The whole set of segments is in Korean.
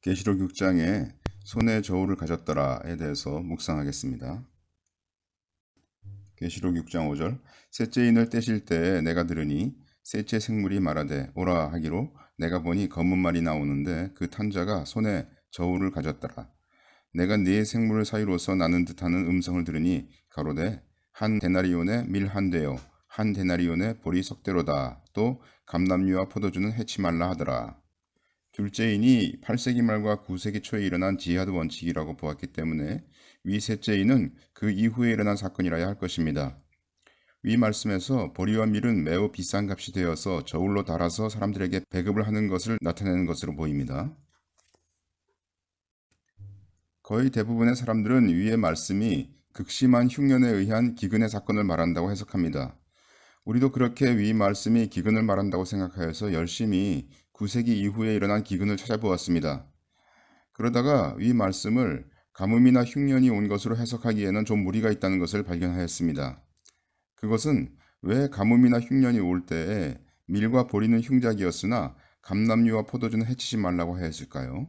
계시록 6장에 손에 저울을 가졌더라에 대해서 묵상하겠습니다. 계시록 6장 5절 셋째 인을 떼실 때에 내가 들으니 셋째 생물이 말하되 오라 하기로 내가 보니 검은 말이 나오는데 그 탄자가 손에 저울을 가졌더라. 내가 네 생물 사이로서 나는 듯하는 음성을 들으니 가로되 한 데나리온에 밀 한 대요 한 데나리온에 보리 석대로다 또 감남류와 포도주는 해치 말라 하더라. 둘째인이 8세기 말과 9세기 초에 일어난 지하드 원칙이라고 보았기 때문에 위 셋째인은 그 이후에 일어난 사건이라야 할 것입니다. 위 말씀에서 보리와 밀은 매우 비싼 값이 되어서 저울로 달아서 사람들에게 배급을 하는 것을 나타내는 것으로 보입니다. 거의 대부분의 사람들은 위의 말씀이 극심한 흉년에 의한 기근의 사건을 말한다고 해석합니다. 우리도 그렇게 위 말씀이 기근을 말한다고 생각하여서 열심히 9세기 이후에 일어난 기근을 찾아보았습니다. 그러다가 위 말씀을 가뭄이나 흉년이 온 것으로 해석하기에는 좀 무리가 있다는 것을 발견하였습니다. 그것은 왜 가뭄이나 흉년이 올 때에 밀과 보리는 흉작이었으나 감남류와 포도주는 해치지 말라고 하였을까요?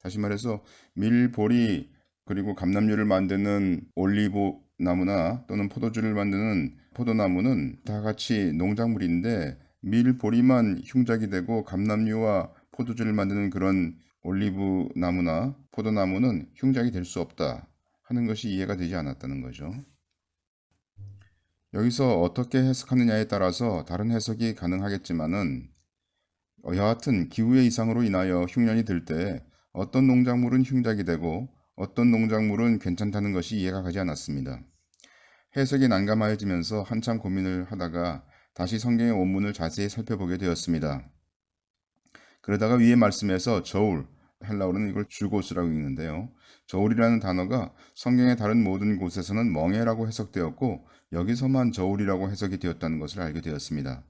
다시 말해서 밀, 보리 그리고 감남류를 만드는 올리브 나무나 또는 포도주를 만드는 포도나무는 다 같이 농작물인데 밀, 보리만 흉작이 되고 감남류와 포도주를 만드는 그런 올리브 나무나 포도나무는 흉작이 될 수 없다 하는 것이 이해가 되지 않았다는 거죠. 여기서 어떻게 해석하느냐에 따라서 다른 해석이 가능하겠지만은 어, 여하튼 기후의 이상으로 인하여 흉년이 들 때 어떤 농작물은 흉작이 되고 어떤 농작물은 괜찮다는 것이 이해가 가지 않았습니다. 해석이 난감해지면서 한참 고민을 하다가 다시 성경의 원문을 자세히 살펴보게 되었습니다. 그러다가 위의 말씀에서 저울, 헬라어로는 이걸 주고스라고 읽는데요. 저울이라는 단어가 성경의 다른 모든 곳에서는 멍해라고 해석되었고 여기서만 저울이라고 해석이 되었다는 것을 알게 되었습니다.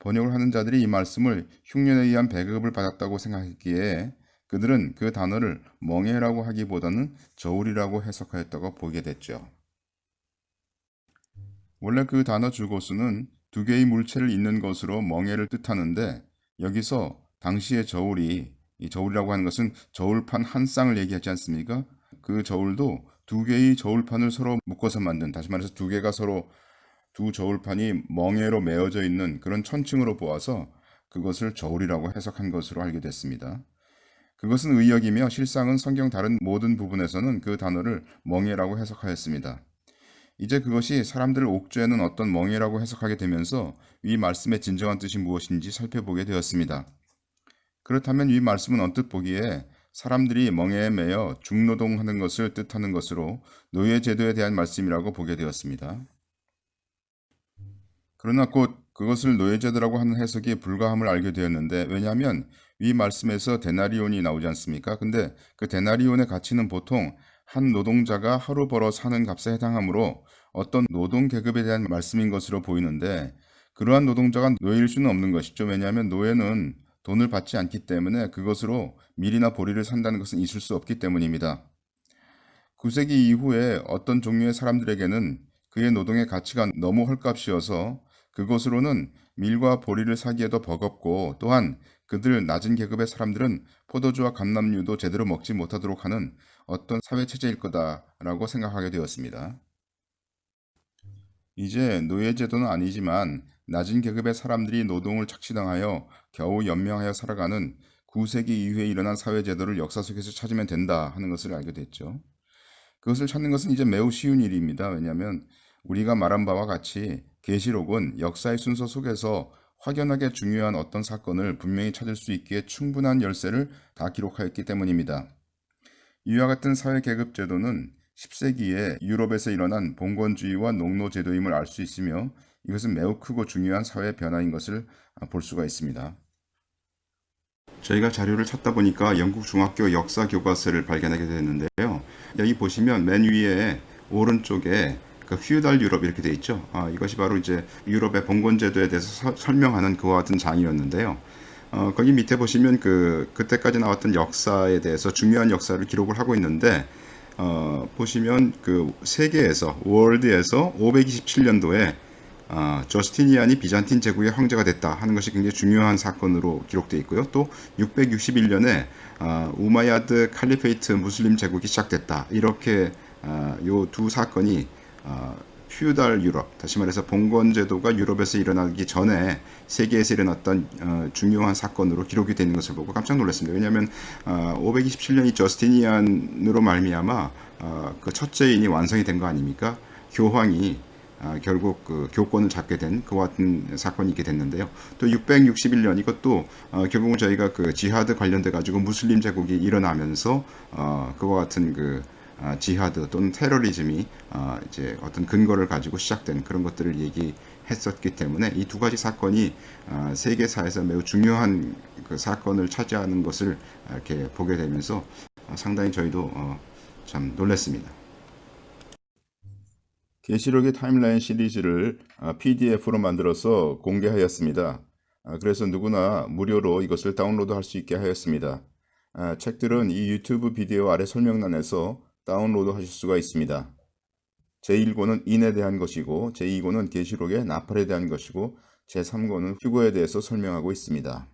번역을 하는 자들이 이 말씀을 흉년에 의한 배급을 받았다고 생각했기에 그들은 그 단어를 멍해라고 하기보다는 저울이라고 해석하였다고 보게 됐죠. 원래 그 단어 주고수는 두 개의 물체를 잇는 것으로 멍해를 뜻하는데 여기서 당시의 저울이 이 저울이라고 하는 것은 저울판 한 쌍을 얘기하지 않습니까? 그 저울도 두 개의 저울판을 서로 묶어서 만든 다시 말해서 두 개가 서로 두 저울판이 멍해로 메어져 있는 그런 천층으로 보아서 그것을 저울이라고 해석한 것으로 알게 됐습니다. 그것은 의역이며 실상은 성경 다른 모든 부분에서는 그 단어를 멍해라고 해석하였습니다. 이제 그것이 사람들을 옥죄하는 어떤 멍해라고 해석하게 되면서 이 말씀의 진정한 뜻이 무엇인지 살펴보게 되었습니다. 그렇다면 이 말씀은 언뜻 보기에 사람들이 멍해에 매여 중노동하는 것을 뜻하는 것으로 노예 제도에 대한 말씀이라고 보게 되었습니다. 그러나 곧 그것을 노예 제도라고 하는 해석이 불가함을 알게 되었는데 왜냐하면 이 말씀에서 데나리온이 나오지 않습니까? 근데 그 데나리온의 가치는 보통 한 노동자가 하루 벌어 사는 값에 해당하므로 어떤 노동 계급에 대한 말씀인 것으로 보이는데 그러한 노동자가 노예일 수는 없는 것이죠. 왜냐하면 노예는 돈을 받지 않기 때문에 그것으로 밀이나 보리를 산다는 것은 있을 수 없기 때문입니다. 9세기 이후에 어떤 종류의 사람들에게는 그의 노동의 가치가 너무 헐값이어서 그것으로는 밀과 보리를 사기에도 버겁고 또한 그들 낮은 계급의 사람들은 포도주와 감남류도 제대로 먹지 못하도록 하는 어떤 사회 체제일 거다라고 생각하게 되었습니다. 이제 노예 제도는 아니지만 낮은 계급의 사람들이 노동을 착취당하여 겨우 연명하여 살아가는 9세기 이후에 일어난 사회 제도를 역사 속에서 찾으면 된다 하는 것을 알게 됐죠. 그것을 찾는 것은 이제 매우 쉬운 일입니다. 왜냐하면 우리가 말한 바와 같이 계시록은 역사의 순서 속에서 확연하게 중요한 어떤 사건을 분명히 찾을 수 있기에 충분한 열쇠를 다 기록하였기 때문입니다. 이와 같은 사회 계급 제도는 10세기에 유럽에서 일어난 봉건주의와 농노 제도임을 알 수 있으며 이것은 매우 크고 중요한 사회 변화인 것을 볼 수가 있습니다. 저희가 자료를 찾다 보니까 영국 중학교 역사 교과서를 발견하게 됐는데요. 여기 보시면 맨 위에 오른쪽에 그 퓨달 유럽 이렇게 돼 있죠. 아, 이것이 바로 이제 유럽의 봉건 제도에 대해서 서, 설명하는 그와 같은 장이었는데요. 어, 거기 밑에 보시면 그 그때까지 나왔던 역사에 대해서 중요한 역사를 기록을 하고 있는데 어, 보시면 그 세계에서 월드에서 527년도에 아, 저스티니안이 비잔틴 제국의 황제가 됐다 하는 것이 굉장히 중요한 사건으로 기록되어 있고요. 또 661년에 아, 우마야드 칼리페이트 무슬림 제국이 시작됐다. 이렇게 아, 요두 사건이 아, 휴달 유럽, 다시 말해서 봉건 제도가 유럽에서 일어나기 전에 세계에서 일어났던 어, 중요한 사건으로 기록이 되는 것을 보고 깜짝 놀랐습니다. 왜냐하면 어, 527년이 저스티니안으로 말미암아 어, 그 첫째인이 완성이 된 거 아닙니까? 교황이 아, 결국 그 교권을 잡게 된 그와 같은 사건이 있게 됐는데요. 또 661년 이것도 어, 결국은 저희가 그 지하드 관련돼 가지고 무슬림 제국이 일어나면서 어, 그와 같은 그 아, 지하드 또는 테러리즘이 아, 이제 어떤 근거를 가지고 시작된 그런 것들을 얘기했었기 때문에 이 두 가지 사건이 아, 세계사에서 매우 중요한 그 사건을 차지하는 것을 이렇게 보게 되면서 아, 상당히 저희도 어, 참 놀랐습니다. 게시록의 타임라인 시리즈를 PDF로 만들어서 공개하였습니다. 아, 그래서 누구나 무료로 이것을 다운로드 할 수 있게 하였습니다. 아, 책들은 이 유튜브 비디오 아래 설명란에서 다운로드 하실 수가 있습니다. 제1권은 인에 대한 것이고 제2권은 계시록의 나팔에 대한 것이고 제3권은 휴거에 대해서 설명하고 있습니다.